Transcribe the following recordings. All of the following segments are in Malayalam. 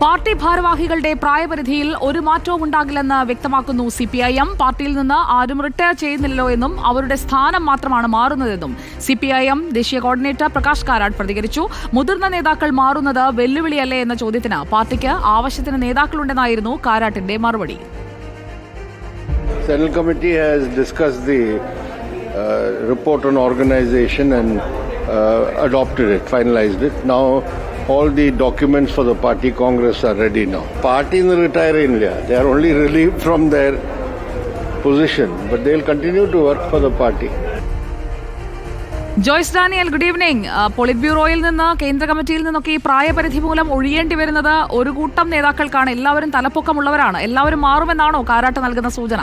പാർട്ടി ഭാരവാഹികളുടെ പ്രായപരിധിയിൽ ഒരു മാറ്റവും ഉണ്ടാകില്ലെന്ന് വ്യക്തമാക്കുന്നു സി പി ഐ എം. പാർട്ടിയിൽ നിന്ന് ആരും റിട്ടയർ ചെയ്യുന്നില്ലല്ലോ എന്നും അവരുടെ സ്ഥാനം മാത്രമാണ് മാറുന്നതെന്നും സി പി ഐ എം ദേശീയ കോർഡിനേറ്റർ പ്രകാശ് കാരാട്ട് പ്രതികരിച്ചു. മുതിർന്ന നേതാക്കൾ മാറുന്നത് വെല്ലുവിളിയല്ലേ എന്ന ചോദ്യത്തിന് പാർട്ടിക്ക് ആവശ്യത്തിന് നേതാക്കളുണ്ടെന്നായിരുന്നു കാരാട്ടിന്റെ മറുപടി. Central committee has discussed the on organization and uh, adopted it, finalized it. Now all the documents for the party congress are ready now. Party in the retire India, they are only relieved from their position, but they'll continue to work for the party. Joyce Daniel good evening ആ, പോളിറ്റ് ബ്യൂറോയിൽ നിന്ന് കേന്ദ്ര കമ്മിറ്റിയിൽ നിന്നൊക്കെ ഈ പ്രായപരിധി മൂലം ഒഴിയേണ്ടി വരുന്നത് ഒരു കൂട്ടം നേതാക്കൾക്കാണ് എല്ലാവരും തലപ്പൊക്കമുള്ളവരാണ് എല്ലാവരും മാറുമെന്നാണോ കാരാട്ട് നൽകുന്ന സൂചന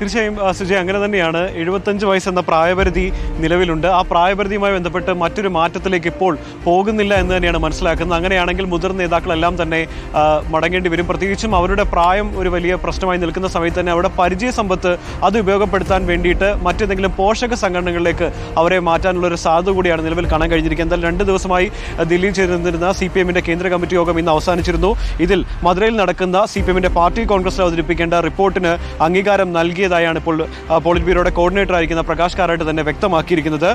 തീർച്ചയായും സുജയ് അങ്ങനെ തന്നെയാണ്. എഴുപത്തഞ്ച് വയസ്സെന്ന പ്രായപരിധി നിലവിലുണ്ട്. ആ പ്രായപരിധിയുമായി ബന്ധപ്പെട്ട് മറ്റൊരു മാറ്റത്തിലേക്ക് ഇപ്പോൾ പോകുന്നില്ല എന്ന് തന്നെയാണ് മനസ്സിലാക്കുന്നത്. അങ്ങനെയാണെങ്കിൽ മുതിർന്ന നേതാക്കളെല്ലാം തന്നെ മടങ്ങേണ്ടി വരും. പ്രത്യേകിച്ചും അവരുടെ പ്രായം ഒരു വലിയ പ്രശ്നമായി നിൽക്കുന്ന സമയത്ത് തന്നെ അവരുടെ പരിചയ സമ്പത്ത് അത് ഉപയോഗപ്പെടുത്താൻ വേണ്ടിയിട്ട് മറ്റേതെങ്കിലും പോഷക സംഘടനകളിലേക്ക് അവരെ മാറ്റാനുള്ള ഒരു സാധ്യത കൂടിയാണ് നിലവിൽ കാണാൻ കഴിഞ്ഞിരിക്കുന്നത്. എന്നാൽ രണ്ട് ദിവസമായി ദില്ലിയിൽ ചേർന്നിരുന്ന സി പി എമ്മിന്റെ കേന്ദ്ര കമ്മിറ്റി യോഗം ഇന്ന് അവസാനിച്ചിരുന്നു. ഇതിൽ മധുരയിൽ നടക്കുന്ന സി പി എമ്മിന്റെ പാർട്ടി കോൺഗ്രസ് അവതരിപ്പിക്കേണ്ട റിപ്പോർട്ടിന് അംഗീകാരം നൽകിയതായാണ് ഇപ്പോൾ പോളിറ്റ് ബ്യൂറോയുടെ കോർഡിനേറ്റർ ആയിരിക്കുന്ന പ്രകാശ് കാരായിട്ട് തന്നെ വ്യക്തമാക്കിയിരിക്കുന്നത്.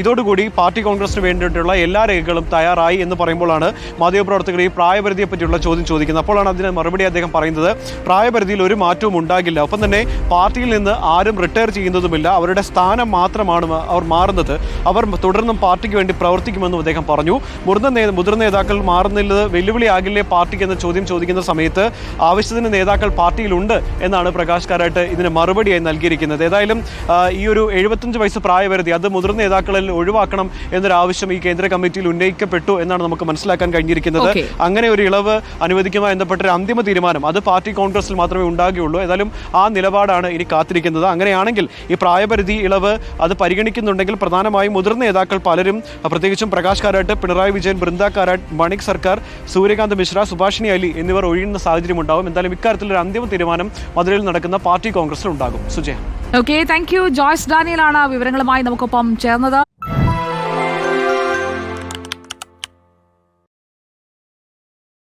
ഇതോടുകൂടി പാർട്ടി കോൺഗ്രസിന് വേണ്ടിയിട്ടുള്ള എല്ലാ രേഖകളും തയ്യാറായി എന്ന് പറയുമ്പോഴാണ് മാധ്യമപ്രവർത്തകർ ഈ പ്രായപരിധിയെ പറ്റിയുള്ള ചോദ്യം ചോദിക്കുന്നത്. അപ്പോഴാണ് അതിന് മറുപടി അദ്ദേഹം പറയുന്നത് പ്രായപരിധിയിൽ ഒരു മാറ്റവും ഉണ്ടാകില്ല. ഒപ്പം തന്നെ പാർട്ടിയിൽ നിന്ന് ആരും റിട്ടയർ ചെയ്യുന്നതുമില്ല. അവരുടെ സ്ഥാനം മാത്രമാണ് അവർ മാറുന്നത്. അവർ തുടർന്നും പാർട്ടിക്ക് വേണ്ടി പ്രവർത്തിക്കുമെന്നും അദ്ദേഹം പറഞ്ഞു. മുതിർന്ന മുതിർന്ന നേതാക്കൾ മാറുന്നത് വെല്ലുവിളിയാകില്ലേ പാർട്ടിക്ക് എന്ന ചോദ്യം ചോദിക്കുന്ന സമയത്ത് ആവശ്യത്തിന് നേതാക്കൾ പാർട്ടിയിലുണ്ട് എന്നാണ് പ്രകാശ് കാരായിട്ട് ഇതിന് മറുപടിയായി നൽകിയിരിക്കുന്നത്. ഏതായാലും ഈ ഒരു എഴുപത്തഞ്ച് വയസ്സ് പ്രായപരിധി അത് മുതിർന്ന നേതാക്കളിൽ ഒഴിവാക്കണം എന്നൊരാവശ്യം ഈ കേന്ദ്ര കമ്മിറ്റിയിൽ ഉന്നയിക്കപ്പെട്ടു എന്നാണ് നമുക്ക് മനസ്സിലാക്കാൻ കഴിഞ്ഞിരിക്കുന്നത്. അങ്ങനെ ഒരു ഇളവ് അനുവദിക്കുമായി ബന്ധപ്പെട്ട ഒരു അന്തിമ തീരുമാനം അത് പാർട്ടി കോൺഗ്രസിൽ മാത്രമേ ഉണ്ടാകുകയുള്ളൂ. ഏതായാലും ആ നിലപാടാണ് ഇനി കാത്തിരിക്കുന്നത്. അങ്ങനെയാണെങ്കിൽ ഈ പ്രായപരിധി ഇളവ് അത് പരിഗണിക്കുന്നുണ്ടെങ്കിൽ പ്രധാനമായും മുതിർന്ന നേതാക്കൾ പലരും പ്രത്യേകിച്ചും പ്രകാശ് കാരാട്ട് പിണറായി വിജയൻ ബൃന്ദ കാരാട്ട് മണിക് സർക്കാർ സൂര്യകാന്ത് മിശ്ര സുഭാഷിണി അലി എന്നിവർ ഒഴിയുന്ന സാഹചര്യം ഉണ്ടാവും എന്തായാലും ഇക്കാര്യത്തിൽ ഒരു അന്തിമ തീരുമാനം മധുരയിൽ നടക്കുന്ന പാർട്ടി കോൺഗ്രസിൽ ഉണ്ടാകും Sujaya. Okay thank you Joyce ഡാനിയലാണ് വിവരങ്ങളുമായി നമുക്കൊപ്പം ചേർന്നത്.